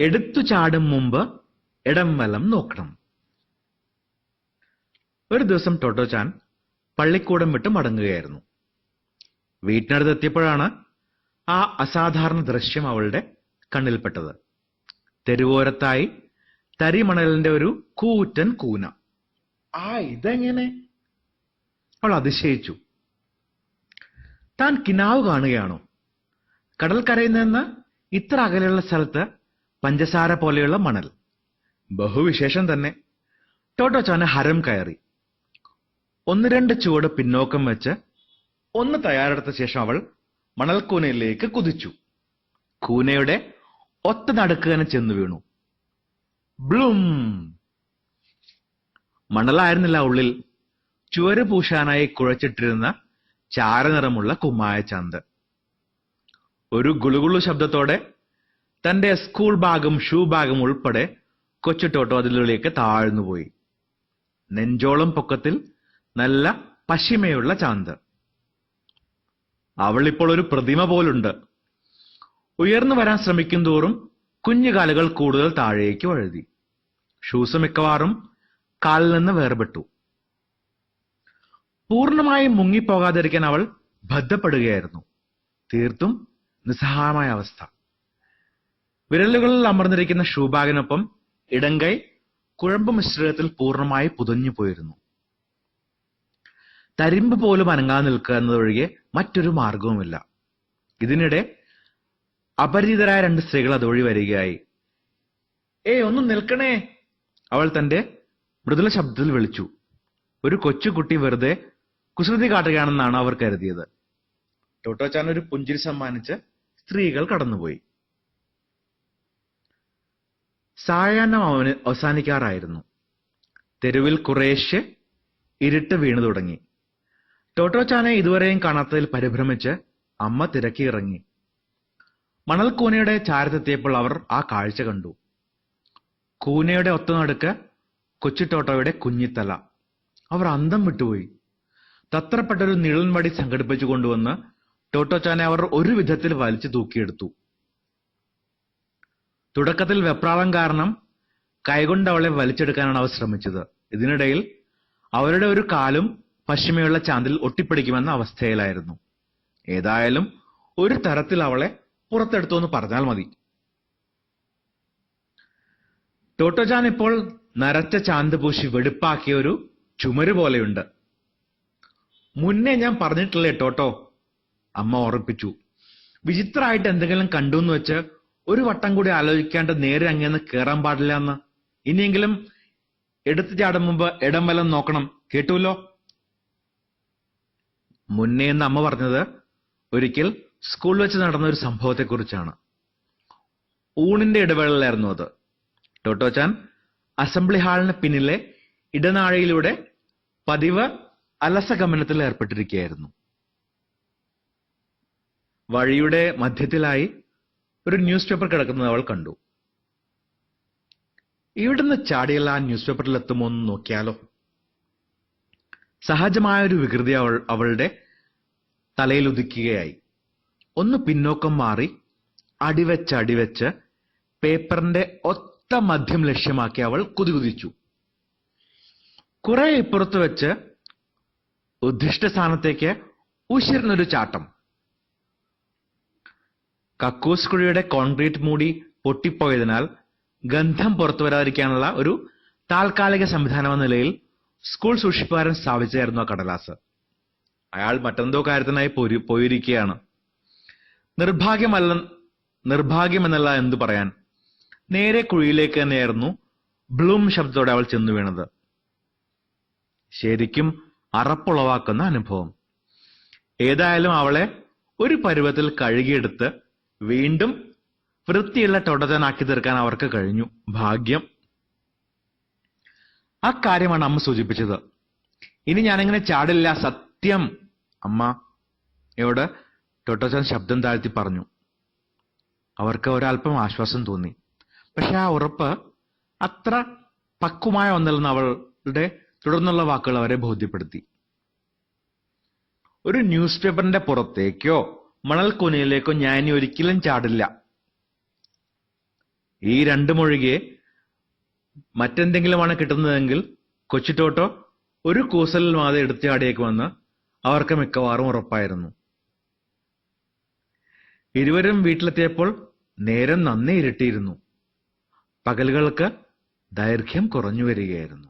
എടുത്തു ചാടും മുമ്പ് ഇടം വലം നോക്കണം. ഒരു ദിവസം ടോട്ടോചാൻ പള്ളിക്കൂടം വിട്ട് മടങ്ങുകയായിരുന്നു. വീട്ടിനടുത്ത് എത്തിയപ്പോഴാണ് ആ അസാധാരണ ദൃശ്യം അവളുടെ കണ്ണിൽപ്പെട്ടത്. തെരുവോരത്തായി തരിമണലിന്റെ ഒരു കൂറ്റൻ കൂന. ആ ഇതെങ്ങനെ? അവൾ അതിശയിച്ചു. താൻ കിനാവ് കാണുകയാണോ? കടൽക്കരയിൽ നിന്ന് ഇത്ര അകലെയുള്ള സ്ഥലത്ത് പഞ്ചസാര പോലെയുള്ള മണൽ. ബഹുവിശേഷം തന്നെ. ടോട്ടോ ചാന ഹരം കയറി. ഒന്ന് രണ്ട് ചുവട് പിന്നോക്കം വെച്ച് ഒന്ന് തയ്യാറെടുത്ത ശേഷം അവൾ മണൽക്കൂനയിലേക്ക് കുതിച്ചു. കൂനയുടെ ഒത്ത നടുക്ക് തന്നെ ചെന്നു വീണു. ബ്ലൂം! മണലായിരുന്നില്ല ഉള്ളിൽ. ചുവര് പൂശാനായി കുഴച്ചിട്ടിരുന്ന ചാരനിറമുള്ള കുമ്മായ ചന്ത്. ഒരു ഗുളുഗുളു ശബ്ദത്തോടെ തന്റെ സ്കൂൾ ബാഗും ഷൂ ബാഗും ഉൾപ്പെടെ കൊച്ചു ടോട്ടോ താഴ്ന്നുപോയി. നെഞ്ചോളം പൊക്കത്തിൽ നല്ല പശിമയുള്ള ചാന്ത്. അവളിപ്പോൾ ഒരു പ്രതിമ പോലുണ്ട്. ഉയർന്നു വരാൻ ശ്രമിക്കും തോറും കുഞ്ഞുകാലുകൾ കൂടുതൽ താഴേക്ക് വഴുതി. ഷൂസ് മിക്കവാറും കാലിൽ നിന്ന് വേർപെട്ടു. പൂർണമായും മുങ്ങിപ്പോകാതിരിക്കാൻ അവൾ ബദ്ധപ്പെടുകയായിരുന്നു. തീർത്തും നിസ്സഹായമായ അവസ്ഥ. വിരലുകളിൽ അമർന്നിരിക്കുന്ന ഷൂബാഗിനൊപ്പം ഇടങ്കൈ കുഴമ്പ് മിശ്രിതത്തിൽ പൂർണമായി പുതഞ്ഞു പോയിരുന്നു. തരിമ്പ് പോലും അനങ്ങാൻ നിൽക്കുക എന്നതൊഴികെ മറ്റൊരു മാർഗവുമില്ല. ഇതിനിടെ അപരിചിതരായ രണ്ട് സ്ത്രീകൾ അതുവഴി വരികയായി. ഏ ഒന്ന് നിൽക്കണേ അവൾ തന്റെ മൃദുല ശബ്ദത്തിൽ വിളിച്ചു. ഒരു കൊച്ചുകുട്ടി വെറുതെ കുസൃതി കാട്ടുകയാണെന്നാണ് അവർ കരുതിയത്. ടോട്ടോച്ചാൻ ഒരു പുഞ്ചിരി സമ്മാനിച്ച് സ്ത്രീകൾ കടന്നുപോയി. സായാഹ്നം അവന് അവസാനിക്കാറായിരുന്നു. തെരുവിൽ കുറേശ്ശെ ഇരുട്ട് വീണു തുടങ്ങി. ടോട്ടോച്ചാനെ ഇതുവരെയും കാണാത്തതിൽ പരിഭ്രമിച്ച് അമ്മ തിരക്കിയിറങ്ങി. മണൽക്കൂനയുടെ ചാരത്തെത്തിയപ്പോൾ അവർ ആ കാഴ്ച കണ്ടു. കൂനയുടെ ഒത്തനടുക്ക് കൊച്ചു ടോട്ടോയുടെ കുഞ്ഞിത്തല. അവർ അന്തം വിട്ടുപോയി. തത്രപ്പെട്ടൊരു നിഴൽമടി സംഘടിപ്പിച്ചു കൊണ്ടുവന്ന് ടോട്ടോച്ചാനെ അവർ ഒരു വിധത്തിൽ വലിച്ചു തൂക്കിയെടുത്തു. തുടക്കത്തിൽ വെപ്രാളം കാരണം കൈകൊണ്ട് അവളെ വലിച്ചെടുക്കാനാണ് അവർ ശ്രമിച്ചത്. ഇതിനിടയിൽ അവരുടെ ഒരു കാലും പശ്ചിമയുള്ള ചാന്തിൽ ഒട്ടിപ്പിടിക്കുമെന്ന അവസ്ഥയിലായിരുന്നു. ഏതായാലും ഒരു തരത്തിൽ അവളെ പുറത്തെടുത്തു എന്ന് പറഞ്ഞാൽ മതി. ടോട്ടോജാൻ ഇപ്പോൾ നരച്ച ചാന്ത് പൂശി വെടുപ്പാക്കിയ ഒരു ചുമര് പോലെയുണ്ട്. മുന്നേ ഞാൻ പറഞ്ഞിട്ടില്ലേ ടോട്ടോ? അമ്മ ഉറപ്പിച്ചു. വിചിത്രമായിട്ട് എന്തെങ്കിലും കണ്ടു എന്ന് വെച്ച് ഒരു വട്ടം കൂടി ആലോചിക്കാണ്ട് നേരെ അങ്ങേന്ന് കയറാൻ പാടില്ല എന്ന്. ഇനിയെങ്കിലും എടുത്തു ചാടും മുമ്പ് ഇടം വലം നോക്കണം. കേട്ടുവല്ലോ? മുന്നേ എന്ന് അമ്മ പറഞ്ഞത് ഒരിക്കൽ സ്കൂളിൽ വെച്ച് നടന്ന ഒരു സംഭവത്തെക്കുറിച്ചാണ്. ഊണിന്റെ ഇടവേളയിലായിരുന്നു അത്. ടോട്ടോച്ചാൻ അസംബ്ലി ഹാളിന് പിന്നിലെ ഇടനാഴിയിലൂടെ പതിവ് അലസ ഗമനത്തിൽ ഏർപ്പെട്ടിരിക്കുകയായിരുന്നു. വഴിയുടെ മധ്യത്തിലായി ഒരു ന്യൂസ് പേപ്പർ കിടക്കുന്നത് അവൾ കണ്ടു. ഇവിടുന്ന് ചാടിയല്ല ആ ന്യൂസ് പേപ്പറിൽ എത്തുമോ എന്ന് നോക്കിയാലോ? സഹജമായ ഒരു വികൃതി അവൾ അവളുടെ തലയിൽ ഉദിക്കുകയായി ഒന്ന് പിന്നോക്കം മാറി അടിവെച്ച് അടിവെച്ച് പേപ്പറിന്റെ ഒത്ത മധ്യം ലക്ഷ്യമാക്കി അവൾ കുതികുതിച്ചു. കുറെ ഇപ്പുറത്ത് വെച്ച് ഉദ്ദിഷ്ട സ്ഥാനത്തേക്ക് ഉശിർന്നൊരു ചാട്ടം. കക്കൂസ് കുഴിയുടെ കോൺക്രീറ്റ് മൂടി പൊട്ടിപ്പോയതിനാൽ ഗന്ധം പുറത്തു വരാതിരിക്കാനുള്ള ഒരു താൽക്കാലിക സംവിധാനമെന്ന നിലയിൽ സ്കൂൾ സൂക്ഷിപ്പുകാരൻ സ്ഥാപിച്ചായിരുന്നു ആ കടലാസ്. അയാൾ മറ്റെന്തോ കാര്യത്തിനായി പോരി- പോയിരിക്കുകയാണ്. നിർഭാഗ്യമല്ല നിർഭാഗ്യമെന്നല്ല എന്തു പറയാൻ. നേരെ കുഴിയിലേക്ക് തന്നെയായിരുന്നു ബ്ലൂം ശബ്ദത്തോടെ അവൾ ചെന്നു വീണത്. ശരിക്കും അറപ്പുളവാക്കുന്ന അനുഭവം. ഏതായാലും അവളെ ഒരു പരുവത്തിൽ കഴുകിയെടുത്ത് വീണ്ടും വൃത്തിയുള്ള തൊടതനാക്കി തീർക്കാൻ അവർക്ക് കഴിഞ്ഞു. ഭാഗ്യം. ആ കാര്യമാണ് അമ്മ സൂചിപ്പിച്ചത്. ഇനി ഞാനിങ്ങനെ ചാടില്ല. സത്യം. അമ്മ എവിടെ ടൊട്ടോച്ചൻ ശബ്ദം താഴ്ത്തി പറഞ്ഞു. അവർക്ക് ഒരല്പം ആശ്വാസം തോന്നി. പക്ഷെ ആ ഉറപ്പ് അത്ര പക്വമായ ഒന്നല്ലെന്ന് അവളുടെ തുടർന്നുള്ള വാക്കുകൾ അവരെ ബോധ്യപ്പെടുത്തി. ഒരു ന്യൂസ് പേപ്പറിന്റെ പുറത്തേക്കോ മണൽക്കുനയിലേക്കോ ഞാൻ ഒരിക്കലും ചാടില്ല. ഈ രണ്ടുമൊഴികെ മറ്റെന്തെങ്കിലുമാണ് കിട്ടുന്നതെങ്കിൽ കൊച്ചിട്ടോട്ടോ ഒരു കൂസലിൽ മാതെ എടുത്തുചാടിയേക്കുമെന്ന് അവർക്ക് മിക്കവാറും ഉറപ്പായിരുന്നു. ഇരുവരും വീട്ടിലെത്തിയപ്പോൾ നേരം നന്നേ ഇരുട്ടിയിരുന്നു. പകലുകൾക്ക് ദൈർഘ്യം കുറഞ്ഞു വരികയായിരുന്നു.